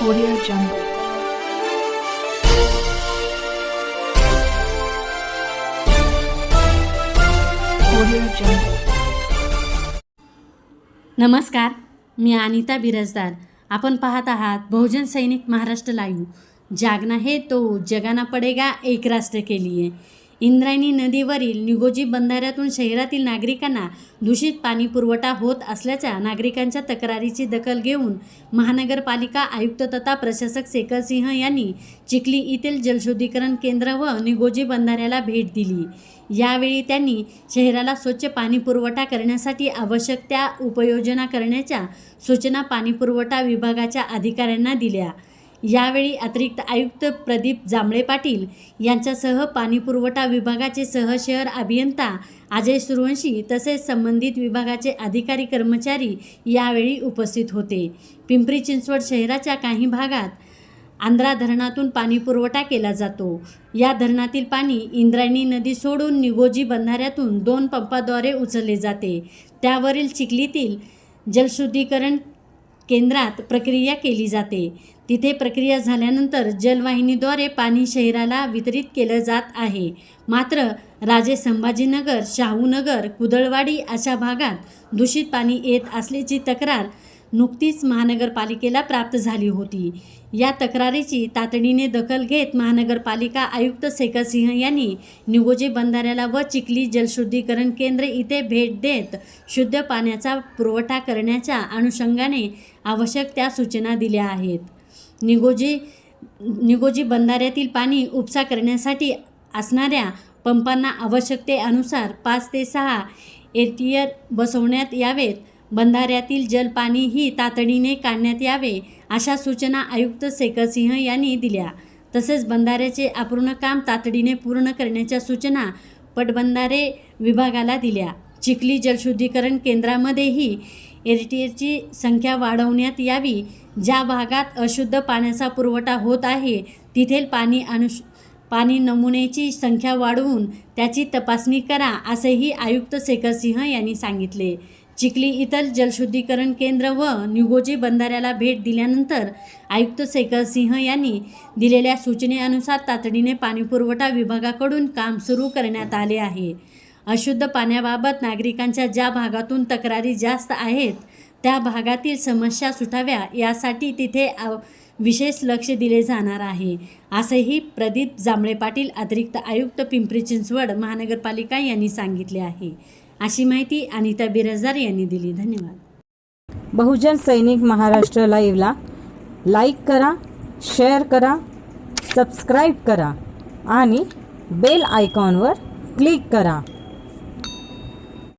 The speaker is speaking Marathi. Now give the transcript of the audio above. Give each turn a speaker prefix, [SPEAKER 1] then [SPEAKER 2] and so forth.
[SPEAKER 1] Audio Jungle. Audio Jungle.
[SPEAKER 2] नमस्कार मी अनिता बिरजदार आपण पाहत आहात बहुजन सैनिक महाराष्ट्र लाईव्ह जागना हे तो जगाना पडेगा एक राष्ट्र के लिए इंद्रायणी नदीवरील निगोजी बंधाऱ्यातून शहरातील नागरिकांना दूषित पाणी पुरवठा होत असल्याच्या नागरिकांच्या तक्रारीची दखल घेऊन महानगरपालिका आयुक्त तथा प्रशासक शेखर सिंह यांनी चिखली येथील जलशुद्धीकरण केंद्र व निगोजी बंधाऱ्याला भेट दिली. यावेळी त्यांनी शहराला स्वच्छ पाणी पुरवठा करण्यासाठी आवश्यक त्या उपाययोजना करण्याच्या सूचना पाणीपुरवठा विभागाच्या अधिकाऱ्यांना दिल्या. यावेळी अतिरिक्त आयुक्त प्रदीप जांभळे पाटील यांच्यासह पाणीपुरवठा विभागाचे सहशहर अभियंता अजय सुरवंशी तसेच संबंधित विभागाचे अधिकारी कर्मचारी यावेळी उपस्थित होते. पिंपरी चिंचवड शहराच्या काही भागात आंध्रा धरणातून पाणी पुरवठा केला जातो. या धरणातील पाणी इंद्रायणी नदी सोडून निगोजी बंधाऱ्यातून दोन पंपाद्वारे उचलले जाते. त्यावरील चिखलीतील जलशुद्धीकरण केंद्रात प्रक्रिया केली जाते. तिथे प्रक्रिया झाल्यानंतर जलवाहिनीद्वारे पाणी शहराला वितरित केलं जात आहे. मात्र राजे संभाजीनगर शाहूनगर कुदळवाडी अशा भागात दूषित पाणी येत असल्याची तक्रार नुकतीच महानगरपालिकेला प्राप्त झाली होती. या तक्रारीची तातडीने दखल घेत महानगरपालिका आयुक्त शेखरसिंह यांनी निगोजी बंधाऱ्याला व चिखली जलशुद्धीकरण केंद्र इथे भेट देत शुद्ध पाण्याचा पुरवठा करण्याच्या अनुषंगाने आवश्यक त्या सूचना दिल्या आहेत. निगोजी निगोजी बंधाऱ्यातील पाणी उपसा करण्यासाठी असणाऱ्या पंपांना आवश्यकतेनुसार पाच ते सहा एटीयर बसवण्यात यावेत. बंधाऱ्यातील जलपाणीही तातडीने काढण्यात यावे अशा सूचना आयुक्त शेखरसिंह यांनी दिल्या. तसेच बंधाऱ्याचे अपूर्ण काम तातडीने पूर्ण करण्याच्या सूचना पटबंधारे विभागाला दिल्या. चिखली जलशुद्धीकरण केंद्रामध्येही एरटीएची संख्या वाढवण्यात यावी. ज्या भागात अशुद्ध पाण्याचा पुरवठा होत आहे तिथेल पाणी अनुश पाणी नमुन्याची संख्या वाढवून त्याची तपासणी करा असेही आयुक्त शेखरसिंह यांनी सांगितले. चिखली इथल जलशुद्धीकरण केंद्र व निगोजी बंधाऱ्याला भेट दिल्यानंतर आयुक्त शेखर सिंह यांनी दिलेल्या सूचनेनुसार तातडीने पाणीपुरवठा विभागाकडून काम सुरू करण्यात आले आहे. अशुद्ध पाण्याबाबत नागरिकांच्या ज्या भागातून तक्रारी जास्त आहेत त्या भागातील समस्या सुटाव्या यासाठी तिथे विशेष लक्ष दिले जाणार आहे. असेही प्रदीप जांभळे पाटील अतिरिक्त आयुक्त पिंपरी चिंचवड महानगरपालिका यांनी सांगितले आहे. अशी माहिती अनिता बिरजदार यांनी दिली. धन्यवाद.
[SPEAKER 3] बहुजन सैनिक महाराष्ट्र लाईव्हला लाईक करा शेअर करा सबस्क्राईब करा आणि बेल आयकॉनवर क्लिक करा.